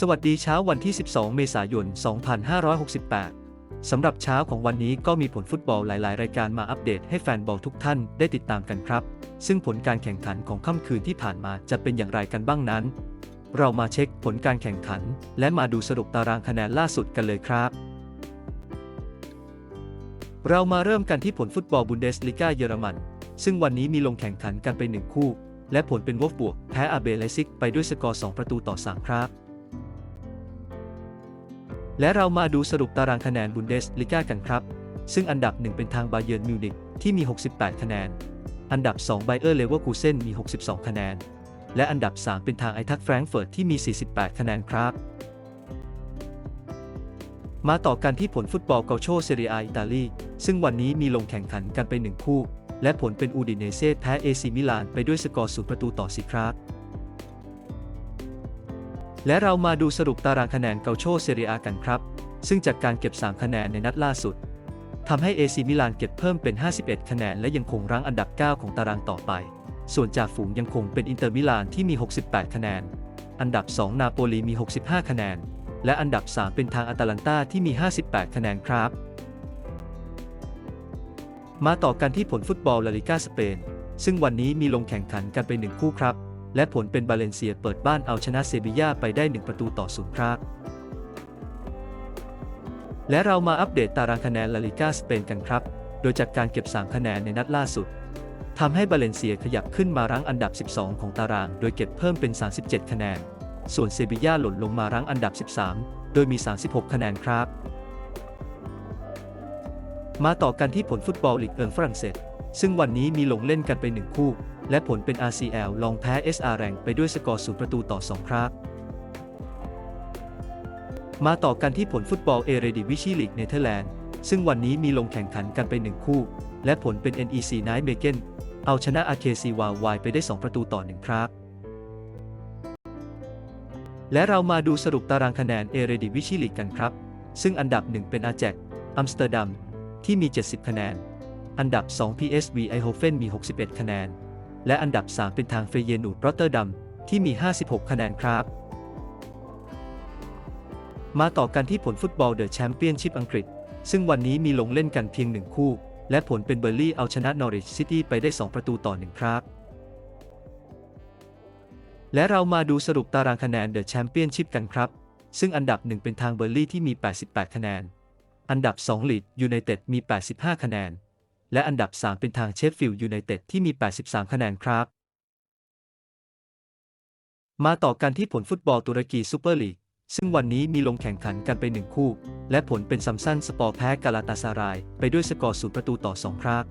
สวัสดีเช้าวันที่ 12 เมษายน 2568 สำหรับเช้าของวันนี้ก็มีผลฟุตบอลหลาย ๆ รายการมาอัปเดตให้แฟนบอลทุกท่านได้ติดตามกันครับ ซึ่งผลการแข่งขันของค่ำคืนที่ผ่านมาจะเป็นอย่างไรกันบ้างนั้น เรามาเช็คผลการแข่งขัน และมาดูสรุปตารางคะแนนล่าสุดกันเลยครับ เรามาเริ่มกันที่ผลฟุตบอลบุนเดสลิกาเยอรมัน ซึ่งวันนี้มีลงแข่งขันกันไปหนึ่งคู่ และผลเป็นวอฟบวกแพ้อาเบเลซิกไปด้วยสกอร์ 2 ประตูต่อ 3 ครับ และเรามาดูสรุปตารางคะแนนบุนเดสลิกากันครับ ซึ่งอันดับ 1 เป็นทางบาเยิร์นมิวนิกที่มี 68 คะแนน อันดับ 2 ไบเออร์เลเวอร์คูเซนมี 62 คะแนน และอันดับ 3 เป็นทางไอทักแฟรงเฟิร์ตที่มี 48 คะแนนครับ มาต่อกันที่ผลฟุตบอลเกาโชเซเรียอิตาลี ซึ่งวันนี้มีลงแข่งขันกันไปหนึ่งคู่ และผลเป็นอูดิเนเซ่แพ้เอซิมิลานไปด้วยสกอร์ศูนย์ประตูต่อสิครับ และเรามาดูสรุปตารางคะแนนเกาโชเซเรียกันครับ ซึ่งจากการเก็บ 3 คะแนนในนัดล่าสุดทำให้เอซิมิลานเก็บเพิ่มเป็น 51 คะแนน และยังคงรั้งอันดับ 9 ของตารางต่อไป ส่วนจ่าฝูงยังคงเป็นอินเตอร์มิลานที่มี 68 คะแนน อันดับ 2 นาโปลีมี 65 คะแนน และอันดับ 3 เป็นทางอาตาลันตาที่มี 58 คะแนนครับ มาต่อกันที่ผลฟุตบอลลาลิกาสเปน ซึ่งวันนี้มีลงแข่งขันกันไปหนึ่งคู่ครับ และผลเป็นบาเลนเซียเปิดบ้านเอาชนะเซบียาไปได้ 1 ประตูต่อศูนย์ครับและเรามาอัปเดตตารางคะแนนลาลิกาสเปนกันครับ โดยจากการเก็บ 3 คะแนนในนัดล่าสุดทำให้บาเลนเซียขยับขึ้นมารั้งอันดับ 12 ของตาราง โดยเก็บเพิ่มเป็น 37 คะแนน ส่วนเซบียาหล่นลงมารั้งอันดับ 13 โดยมี 36 คะแนนครับ มาต่อกันที่ผลฟุตบอลลีกเอิงฝรั่งเศส ซึ่งวันนี้มีลงเล่นกันไปหนึ่งคู่ และผลเป็น RCL ลองแพ้ SR แรงไปด้วยสกอร์ศูนย์ประตูต่อ 2 ครับ มาต่อกันที่ผลฟุตบอลเอเรดิวิชีลีกเนเธอร์แลนด์ ซึ่งวันนี้มีลงแข่งขันกันไปหนึ่งคู่ และผลเป็น NEC n i g h t m a g e n เอาชนะ RKC w a y ไปได้ 2 ประตูต่อ 1 ครับ และเรามาดูสรุปตารางคะแนนเอเรดิวิชีลีกกันครับ ซึ่งอันดับ 1 เป็นอาแจกอัมสเตอร์ดัมที่มี 70 คะแนน อันดับ 2 PSV Eindhoven มี 61 คะแนน และอันดับ 3 เป็นทางเฟเยนูดรอตเตอร์ดัมที่มี 56 คะแนนครับ มาต่อกันที่ผลฟุตบอลเดอะแชมเปี้ยนชิพอังกฤษ ซึ่งวันนี้มีลงเล่นกันเพียงหนึ่งคู่ และผลเป็นเบอร์ลี่เอาชนะนอริชซิตี้ไปได้ 2 ประตูต่อ1ครับ และเรามาดูสรุปตารางคะแนนเดอะแชมเปี้ยนชิพกันครับ ซึ่งอันดับ 1 เป็นทางเบอร์ลี่ที่มี 88 คะแนน อันดับ 2 ลีดยูไนเต็ดมี 85 คะแนน และอันดับ 3 เป็นทางเชฟฟิลด์ยูไนเต็ดที่มี 83 คะแนนครับ มาต่อกันที่ผลฟุตบอลตุรกีซูเปอร์ลีก ซึ่งวันนี้มีลงแข่งขันกันไปหนึ่งคู่ และผลเป็นซัมซันสปอร์แพ้กาลาตาซาราย ไปด้วยสกอร์ศูนย์ประตูต่อ 2 ครับ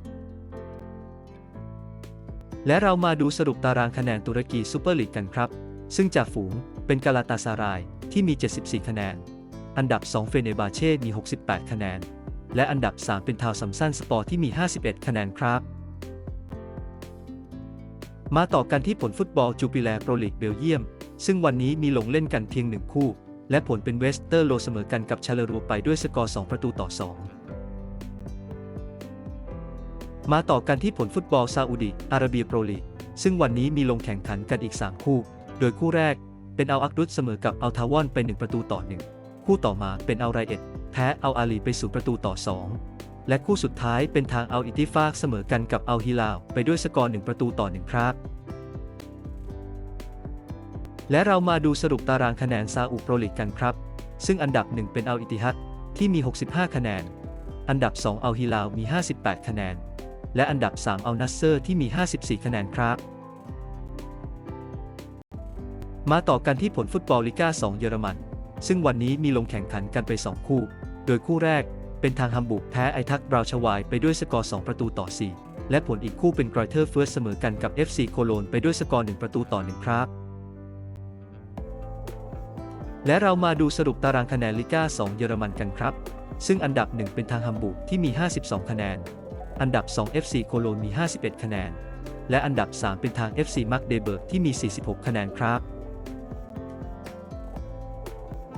และเรามาดูสรุปตารางคะแนนตุรกีซูเปอร์ลีกกันครับ ซึ่งจากฝูงเป็นกาลาตาซารายที่มี 74 คะแนน อันดับ 2 เฟเนบาเช่มี 68 คะแนน และอันดับ 3 เป็นทาวซัมซันสปอร์ที่มี 51 คะแนนครับ มาต่อกันที่ผลฟุตบอลจูปิแลโปรลีกเบลเยียม ซึ่งวันนี้มีลงเล่นกันเพียงหนึ่งคู่ และผลเป็นเวสเตอร์โลเสมอกันกับชาเลรัวไปด้วยสกอร์ 2 ประตูต่อ 2 มาต่อกันที่ผลฟุตบอลซาอุดิอาระเบียโปรลีกซึ่งวันนี้มีลงแข่งขันกันอีก 3 คู่ โดยคู่แรกเป็นอัลอักดุสเสมอกับอัลทาวอนไป 1 ประตูต่อ 1 คู่ต่อมาเป็นอัลไรเอ็ด แพ้อัลอาลีไปสู่ประตูต่อ 2 และคู่สุดท้ายเป็นทางเอัลอิติฟากเสมอกันกับเอัลฮิลาลไปด้วยสกอร์1ประตูต่อ1ครับ และเรามาดูสรุปตารางคะแนนซาอุโปรลีกกันครับ ซึ่งอันดับ 1 เป็นเอัลอิติฮัดที่มี 65 คะแนน อันดับ2อัลฮิลาลมี 58 คะแนน และอันดับ3อัลนัสเซอร์ที่มี 54 คะแนนครับมาต่อกันที่ผลฟุตบอลลิก้า2 เยอรมัน ซึ่งวันนี้มีลงแข่งขันกันไป 2 คู่ โดยคู่แรกเป็นทางฮัมบุกแพ้ไอทักบราวชวายไปด้วยสกอร์ 2 ประตูต่อ 4 และผลอีกคู่เป็นกรอยเทอร์เฟิร์สเสมอกันกับ FC โคโลนไปด้วยสกอร์ 1 ประตูต่อ 1 ครับ และเรามาดูสรุปตารางคะแนนลิก้า 2 เยอรมันกันครับ ซึ่งอันดับ 1 เป็นทางฮัมบุกที่มี 52 คะแนน อันดับ 2 FC โคโลนมี 51 คะแนน และอันดับ 3 เป็นทาง FC มักเดเบิร์กที่มี 46 คะแนนครับ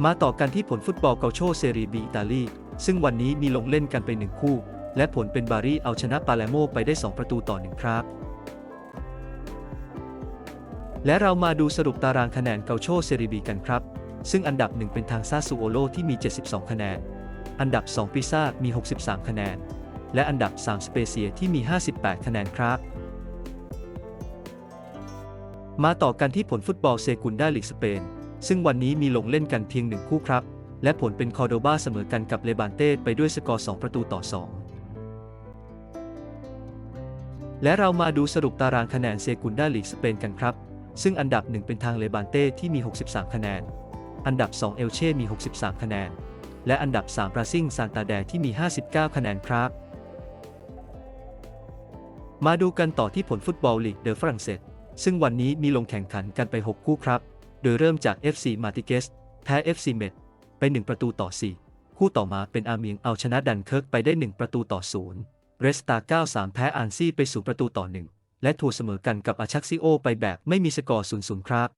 มาต่อกันที่ผลฟุตบอลเกาโชเซรีบีอิตาลี ซึ่งวันนี้มีลงเล่นกันไปหนึ่งคู่ และผลเป็นบารีเอาชนะปาเลโมไปได้ 2 ประตูต่อ1ครับ และเรามาดูสรุปตารางคะแนนเกาโชเซรีบีกันครับ ซึ่งอันดับ 1 เป็นทางซาซูโอโลที่มี 72 คะแนน อันดับ 2 ปิซ่ามี 63 คะแนน และอันดับ 3 สเปเซียที่มี 58 คะแนนครับมาต่อกันที่ผลฟุตบอลเซกุนดาลีกสเปน ซึ่งวันนี้มีลงเล่นกันเพียงหนึ่งคู่ครับ และผลเป็นคอร์โดบาเสมอกันกับเลบานเต้ไปด้วยสกอร์ 2 ประตูต่อ 2 และเรามาดูสรุปตารางคะแนนเซกุนดาลีกสเปนกันครับ ซึ่งอันดับ 1 เป็นทางเลบานเต้ที่มี 63 คะแนน อันดับ 2 เอลเช่มี 63 คะแนน และอันดับ 3 บราซิงซานตาแดที่มี 59 คะแนนครับ มาดูกันต่อที่ผลฟุตบอลลีกเดอฝรั่งเศสซึ่งวันนี้มีลงแข่งขันกันไป 6 คู่ครับ โดยเริ่มจาก FC มาติเกสแพ้ FC เมดไป 1 ประตูต่อ 4 คู่ต่อมาเป็นอาเมียงเอาชนะดันเคิร์กไปได้ 1 ประตูต่อ 0 เรสตา 93 แพ้อานซี่ไป 0 ประตูต่อ 1 และทัวเสมอกันกับอาชักซิโอไปแบบไม่มีสกอร์ 0-0 ครับ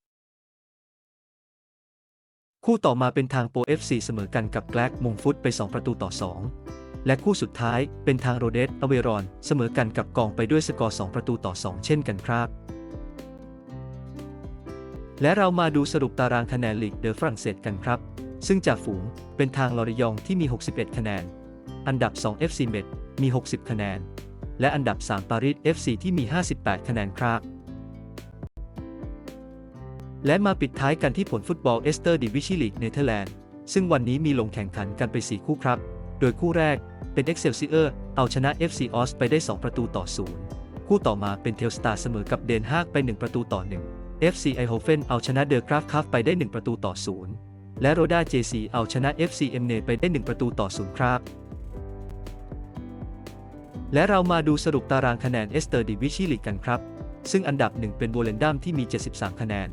คู่ต่อมาเป็นทางโปร FC เสมอกันกับแกลกมงฟุตไป 2 ประตูต่อ 2 และคู่สุดท้ายเป็นทางโรเดสอเวรอน เสมอกันกับกองไปด้วยสกอร์ 2 ประตูต่อ 2 เช่นกันครับ และเรามาดูสรุปตารางคะแนนลีกเดอฝรั่งเศสกันครับ ซึ่งจากฝูงเป็นทางลอริยองที่มี 61 คะแนน อันดับ 2 FC เมดมี 60 คะแนน และอันดับ 3 ปารีส FC ที่มี 58 คะแนนครับ และมาปิดท้ายกันที่ผลฟุตบอลเอสเตอร์ดิวิชิลีกเนเธอร์แลนด์ ซึ่งวันนี้มีลงแข่งขันกันไป 4 คู่ครับ โดยคู่แรกเป็น Excelsior เอาชนะ FC ออสไปได้ 2 ประตูต่อ 0 คู่ต่อมาเป็นเทลสตาร์เสมอกับเดนฮากไป 1 ประตูต่อ 1 FC ไอโฮเฟนเอาชนะเดอร์กราฟคัฟไปได้ 1 ประตูต่อ 0 และโรด้าเจซีเอาชนะ FC เอ็มเนไปได้ 1 ประตูต่อ 0 ครับ และเรามาดูสรุปตารางคะแนนเอสเตอร์ดิวิชิลีกกันครับ ซึ่งอันดับ 1 เป็นโวเลนดัมที่มี 73 คะแนน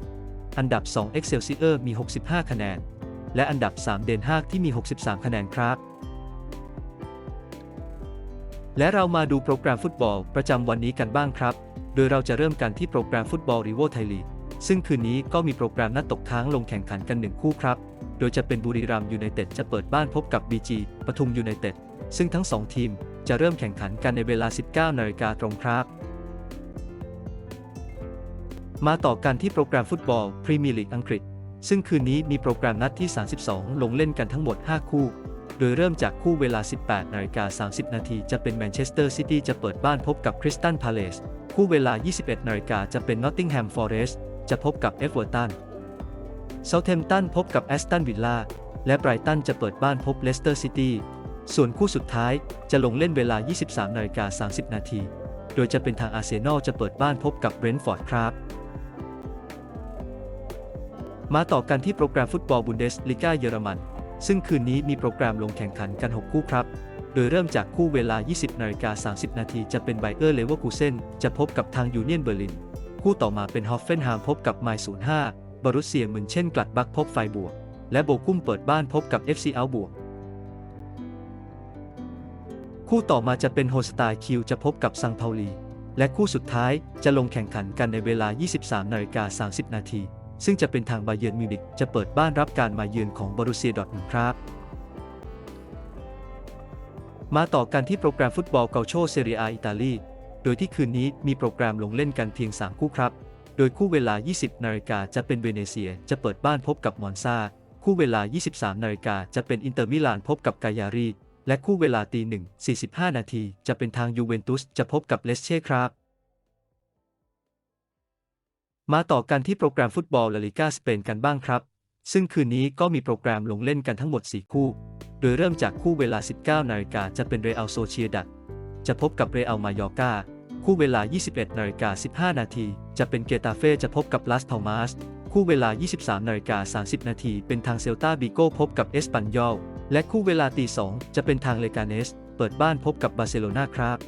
อันดับ2 Excelsior มี 65 คะแนน และอันดับ 3 เดนฮากที่มี 63 คะแนนครับและเรามาดูโปรแกรมฟุตบอลประจำวันนี้กันบ้างครับ โดยเราจะเริ่มกันที่โปรแกรมฟุตบอลรีโวไทยลีก ซึ่งคืนนี้ก็มีโปรแกรมนัดตกค้างลงแข่งขันกันหนึ่งคู่ครับ โดยจะเป็นบุรีรัมย์ยูไนเต็ดจะเปิดบ้านพบกับ BG ปทุมยูไนเต็ด ซึ่งทั้ง 2 ทีมจะเริ่มแข่งขันกันในเวลา 19นาฬิกาตรงครับ มาต่อกันที่โปรแกรมฟุตบอลพรีเมียร์ลีกอังกฤษ ซึ่งคืนนี้มีโปรแกรมนัดที่ 32 ลงเล่นกันทั้งหมด 5 คู่ โดยเริ่มจากคู่เวลา 18นาฬิกา30 นาทีจะเป็นแมนเชสเตอร์ซิตี้จะเปิดบ้านพบกับคริสตันพาเลส คู่เวลา 21นาฬิกาจะเป็นนอตติงแฮมฟอเรสต์ จะพบกับเอฟเวอร์ตันเซาเทมตันพบกับแอสตันวิลล่า และไบรตันจะเปิดบ้านพบเลสเตอร์ซิตี้ ส่วนคู่สุดท้ายจะลงเล่นเวลา 23นาฬิกา30 นาที โดยจะเป็นทางอาร์เซนอลจะเปิดบ้านพบกับเบรนท์ฟอร์ดครับ มาต่อกันที่โปรแกรมฟุตบอลบุนเดสลิก้าเยอรมัน ซึ่งคืนนี้มีโปรแกรมลงแข่งขันกัน 6 คู่ครับ โดยเริ่มจากคู่เวลา 20นาฬิกา30 นาทีจะเป็นไบเออร์เลเวอร์คูเซนจะพบกับทางยูเนียนเบอร์ลิน คู่ต่อมาเป็นฮอฟเฟนฮามพบกับไมล์05 บรุสเซียเหมือนเช่นกลัดบักพบไฟบวก และโบกุ้มเปิดบ้านพบกับ FC อัลบวก คู่ต่อมาจะเป็นโฮสตาคิวจะพบกับซังเปาลี และคู่สุดท้ายจะลงแข่งขันกันในเวลา 23นาฬิกา30 นาที ซึ่งจะเป็นทางบาเยิร์นมิวนิกจะเปิดบ้านรับการมาเยือนของบรุสเซียดอทมุนครับมาต่อกันที่โปรแกรมฟุตบอลเกาโชเซเรียอิตาลี โดยที่คืนนี้มีโปรแกรมลงเล่นกันเพียง 3 คู่ครับ โดยคู่เวลา 20 นาฬิกาจะเป็นเวเนเซียจะเปิดบ้านพบกับมอนซาคู่เวลา 23 นาฬิกาจะเป็นอินเตอร์มิลานพบกับกายารี และคู่เวลาตีหนึ่ง45 นาทีจะเป็นทางยูเวนตุสจะพบกับเลสเช่ครับ มาต่อกันที่โปรแกรมฟุตบอลลาลิกาสเปนกันบ้างครับ ซึ่งคืนนี้ก็มีโปรแกรมลงเล่นกันทั้งหมด 4 คู่ โดยเริ่มจากคู่เวลา 19 นาฬิกาจะเป็นเรอัลโซเชียดัดจะพบกับเรอัลมายอร์กา คู่เวลา 21นาฬิกา15 นาที จะเป็นเกตาเฟ่จะพบกับลาสพาลมาสคู่เวลา 23นาฬิกา30 นาที เป็นทางเซลตาบิโก้พบกับเอสปันยอลและคู่เวลาตี2จะเป็นทางเลกาเนส เปิดบ้านพบกับบาร์เซโลนาครับ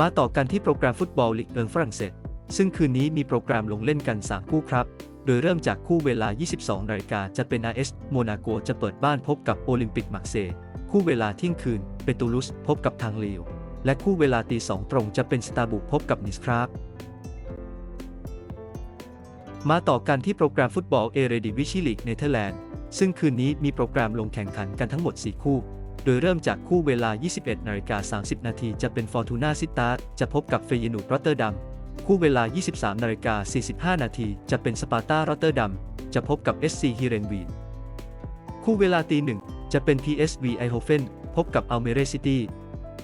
มาต่อกันที่โปรแกรมฟุตบอลลีกเอิงฝรั่งเศส ซึ่งคืนนี้มีโปรแกรมลงเล่นกัน 3 คู่ครับ โดยเริ่มจากคู่เวลา 22นาฬิกาจะเป็น AS โมนาโกจะเปิดบ้านพบกับโอลิมปิกมาร์เซ คู่เวลาเที่ยงคืน เปตูลุสพบกับทางลีวและคู่เวลาตี2ตรงจะเป็นสตาร์บุกพบกับนิสครับ มาต่อกันที่โปรแกรมฟุตบอลเอเรดิวิชิลีกเนเธอร์แลนด์ ซึ่งคืนนี้มีโปรแกรมลงแข่งขันกันทั้งหมด 4 คู่ โดยเริ่มจากคู่เวลา 21นาฬิกา30 นาทีจะเป็นฟอร์ตูนาซิตาจะพบกับเฟยนูดรอตเตอร์ดัม คู่เวลา 23นาฬิกา45 นาทีจะเป็นสปาร์ตารอตเตอร์ดัม จะพบกับ SC ฮิเรนวีน คู่เวลาตีหนึ่งจะเป็น PSV ไอโฮเฟน พบกับอัลเมเรซิตี้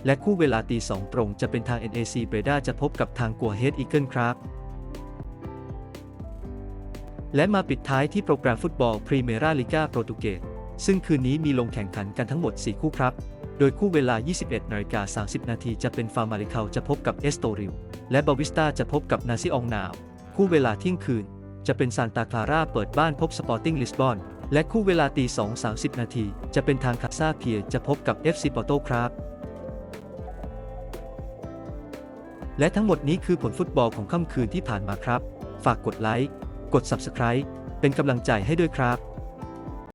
และคู่เวลาตีสองตรงจะเป็นทาง NAC เบรดาจะพบกับทางกัวเฮดอีเกิลครับ และมาปิดท้ายที่โปรแกรมฟุตบอลพรีเมราลิกาโปรตุเกสซึ่งคืนนี้มีลงแข่งขันกันทั้งหมด 4 คู่ครับ โดยคู่เวลา 21นาฬิกา30 นาทีจะเป็นฟาร์มาริเคาจะพบกับเอสโตริล และบาวิสตาจะพบกับนาซิอองนาว คู่เวลาเที่ยงคืน จะเป็นซานตาคลาร่าเปิดบ้านพบสปอร์ติ้งลิสบอน และคู่เวลาตี 2 30 นาที จะเป็นทางคาซาเพียจะพบกับ FC ปอโตครับ และทั้งหมดนี้คือผลฟุตบอลของค่ำคืนที่ผ่านมาครับ ฝากกดไลค์ กด Subscribe เป็นกำลังใจให้ด้วยครับ